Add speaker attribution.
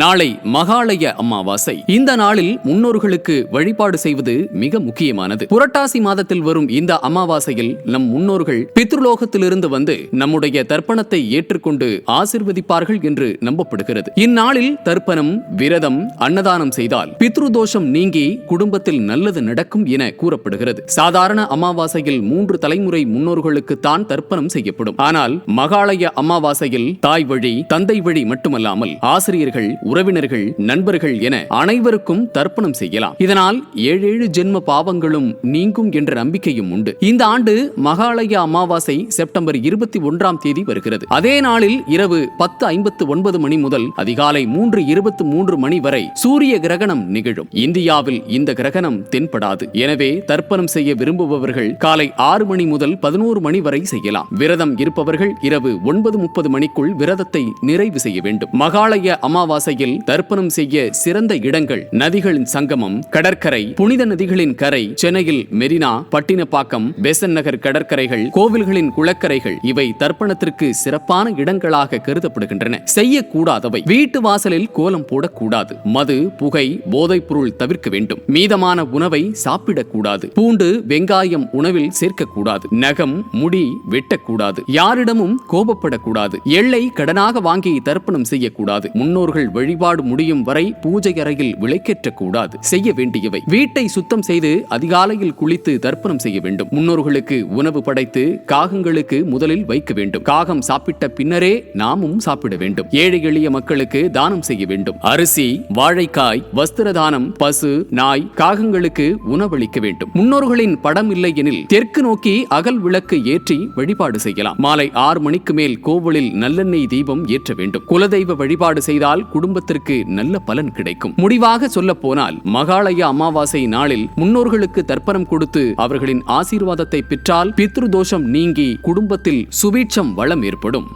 Speaker 1: நாளை மகாலய அமாவாசை. இந்த நாளில் முன்னோர்களுக்கு வழிபாடு செய்வது மிக முக்கியமானது. புரட்டாசி மாதத்தில் வரும் இந்த அமாவாசையில் நம் முன்னோர்கள் பித்ருலோகத்திலிருந்து வந்து நம்முடைய தர்ப்பணத்தை ஏற்றுக்கொண்டு ஆசிர்வதிப்பார்கள் என்று நம்பப்படுகிறது. இந்நாளில் தர்ப்பணம் விரதம் அன்னதானம் செய்தால் பித்ரு தோஷம் நீங்கி குடும்பத்தில் நல்லது நடக்கும் என கூறப்படுகிறது. சாதாரண அமாவாசையில் மூன்று தலைமுறை முன்னோர்களுக்கு தான் தர்ப்பணம் செய்யப்படும். ஆனால் மகாலய அமாவாசையில் தாய் வழி தந்தை வழி மட்டுமல்லாமல் ஆசிரியர்கள் உறவினர்கள் நண்பர்கள் என அனைவருக்கும் தர்ப்பணம் செய்யலாம். இதனால் ஏழேழு ஜென்ம பாவங்களும் நீங்கும் என்ற நம்பிக்கையும் உண்டு. இந்த ஆண்டு மகாலய அமாவாசை செப்டம்பர் இருபத்தி ஒன்றாம் தேதி வருகிறது. அதே நாளில் இரவு பத்து ஐம்பத்து ஒன்பது மணி முதல் அதிகாலை மூன்று இருபத்தி மூன்று மணி வரை சூரிய கிரகணம் நிகழும். இந்தியாவில் இந்த கிரகணம் தென்படாது. எனவே தர்ப்பணம் செய்ய விரும்புபவர்கள் காலை ஆறு மணி முதல் பதினோரு மணி வரை செய்யலாம். விரதம் இருப்பவர்கள் இரவு ஒன்பது முப்பது மணிக்குள் விரதத்தை நிறைவு செய்ய வேண்டும். மகாலய அமாவாசை அமாவாசையில் தர்ப்பணம் செய்ய சிறந்த இடங்கள். நதிகளின் சங்கமம் கடற்கரை புனித நதிகளின் கரை சென்னையில் மெரினா பட்டினப்பாக்கம் பெசன் நகர் கடற்கரைகள் கோவில்களின் குளக்கரைகள் இவை தர்ப்பணத்திற்கு சிறப்பான இடங்களாக கருதப்படுகின்றன. செய்யக்கூடாதவை. வீட்டு வாசலில் கோலம் போடக்கூடாது. மது புகை போதைப் பொருள் தவிர்க்க வேண்டும். மீதமான உணவை சாப்பிடக்கூடாது. பூண்டு வெங்காயம் உணவில் சேர்க்கக்கூடாது. நகம் முடி வெட்டக்கூடாது. யாரிடமும் கோபப்படக்கூடாது. எள்ளை கடனாக வாங்கி தர்ப்பணம் செய்யக்கூடாது. முன்னோர்கள் வழிபாடு முடியும் வரை பூஜை அறையில் விளக்கேற்றக்கூடாது. செய்ய வேண்டியவை. வீட்டை சுத்தம் செய்து அதிகாலையில் குளித்து தர்ப்பணம் செய்ய வேண்டும். முன்னோர்களுக்கு உணவு படைத்து காகங்களுக்கு முதலில் வைக்க வேண்டும். காகம் சாப்பிட்ட பின்னரே நாமும் சாப்பிட வேண்டும். ஏழை எளிய மக்களுக்கு தானம் செய்ய வேண்டும். அரிசி வாழைக்காய் வஸ்திர தானம் பசு நாய் காகங்களுக்கு உணவளிக்க வேண்டும். முன்னோர்களின் படம் இல்லை எனில் தெற்கு நோக்கி அகல் விளக்கு ஏற்றி வழிபாடு செய்யலாம். மாலை ஆறு மணிக்கு மேல் கோவிலில் நல்லெண்ணெய் தீபம் ஏற்ற வேண்டும். குலதெய்வ வழிபாடு செய்தால் குடும்பத்திற்கு நல்ல பலன் கிடைக்கும். முடிவாக சொல்ல போனால் மகாலய அமாவாசை நாளில் முன்னோர்களுக்கு தர்ப்பணம் கொடுத்து அவர்களின் ஆசீர்வாதத்தை பெற்றால் பித்ரு தோஷம் நீங்கி குடும்பத்தில் சுபீட்சம் வளம் ஏற்படும்.